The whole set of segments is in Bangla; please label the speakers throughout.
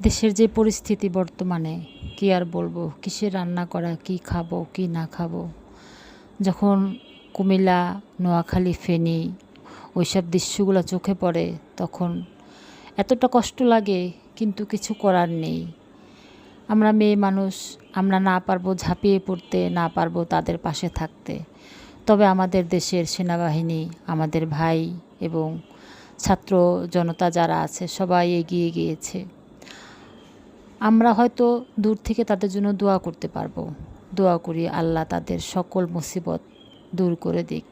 Speaker 1: দেশের যে পরিস্থিতি বর্তমানে, কী আর বলব? কিসে রান্না করা, কি খাব, কি না খাব? যখন কুমিল্লা, নোয়াখালী, ফেনী ওইসব দৃশ্যগুলো চোখে পড়ে, তখন এতটা কষ্ট লাগে, কিন্তু কিছু করার নেই। আমরা মেয়ে মানুষ, আমরা না পারব ঝাঁপিয়ে পড়তে, না পারব তাদের পাশে থাকতে। তবে আমাদের দেশের সেনাবাহিনী, আমাদের ভাই এবং ছাত্র জনতা যারা আছে, সবাই এগিয়ে গিয়েছে। আমরা হয়তো দূর থেকে তাদের জন্য দোয়া করতে পারব। দোয়া করি আল্লাহ তাদের সকল মুসিবত দূর করে দিক।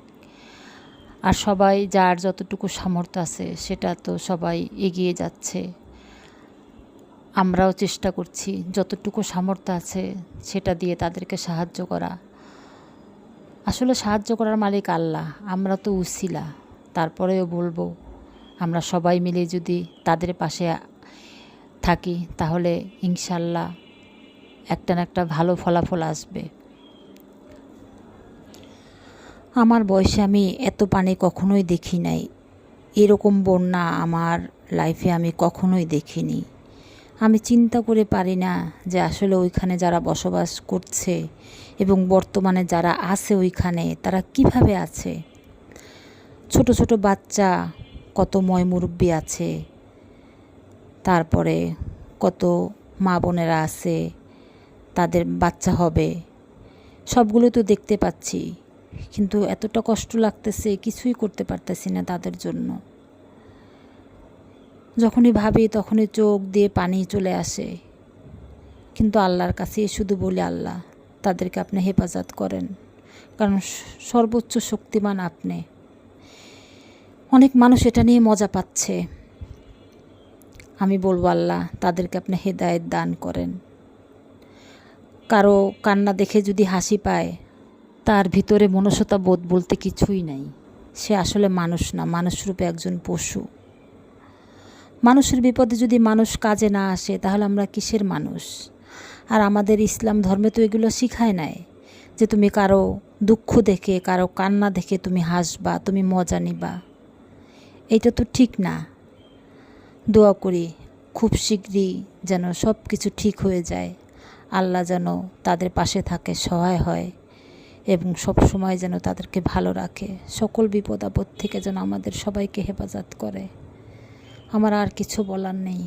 Speaker 1: আর সবাই যার যতটুকু সামর্থ্য আছে, সেটা তো সবাই এগিয়ে যাচ্ছে। আমরাও চেষ্টা করছি যতটুকু সামর্থ্য আছে, সেটা দিয়ে তাদেরকে সাহায্য করা। আসলে সাহায্য করার মালিক আল্লাহ, আমরা তো উসিলা, তারপরেও বলব, আমরা সবাই মিলে যদি তাদের পাশে থাকি, তাহলে ইনশাল্লাহ একটা না একটা ভালো ফলাফল আসবে। আমার বয়সে আমি এত পানি কখনোই দেখি নাই। এরকম বন্যা আমার লাইফে আমি কখনোই দেখিনি। আমি চিন্তা করে পারি না যে আসলে ওইখানে যারা বসবাস করছে এবং বর্তমানে যারা আছে ওইখানে, তারা কীভাবে আছে? ছোট ছোট বাচ্চা কত ময় মুরব্বী আছে। তারপরে কত মা বোনেরা আছে, তাদের বাচ্চা হবে, সবগুলো তো দেখতে পাচ্ছি। কিন্তু এতটা কষ্ট লাগতেছে, কিছুই করতে পারতেছি না তাদের জন্য। যখনই ভাবি তখনই চোখ দিয়ে পানি চলে আসে। কিন্তু আল্লাহর কাছে শুধু বলি আল্লাহ, তাদেরকে আপনি হেফাজত করেন। কারণ সর্বোচ্চ শক্তিমান আপনি। অনেক মানুষ এটা নিয়ে মজা পাচ্ছে। আমি বলব, আল্লাহ, তাদেরকে আপনি হেদায়েত দান করেন। কারও কান্না দেখে যদি হাসি পায়, তার ভিতরে মনসতা বোধ বলতে কিছুই নাই। সে আসলে মানুষ না, মানুষ রূপে একজন পশু। মানুষের বিপদে যদি মানুষ কাজে না আসে, তাহলে আমরা কিসের মানুষ? আর আমাদের ইসলাম ধর্মে তো এগুলো শিখায় নাই যে তুমি কারও দুঃখ দেখে, কারও কান্না দেখে তুমি হাসবা, তুমি মজা নিবা। এটা তো ঠিক না। দোয়া করি, খুব শীঘ্রই যেন সব কিছু ঠিক হয়ে যায়। আল্লাহ যেন তাদের পাশে থাকে, সহায় হয় এবং সব সময় যেন তাদেরকে ভালো রাখে। সকল বিপদ আপদ থেকে যেন আমাদের সবাইকে হেফাজত করে। আমার আর কিছু বলার নেই।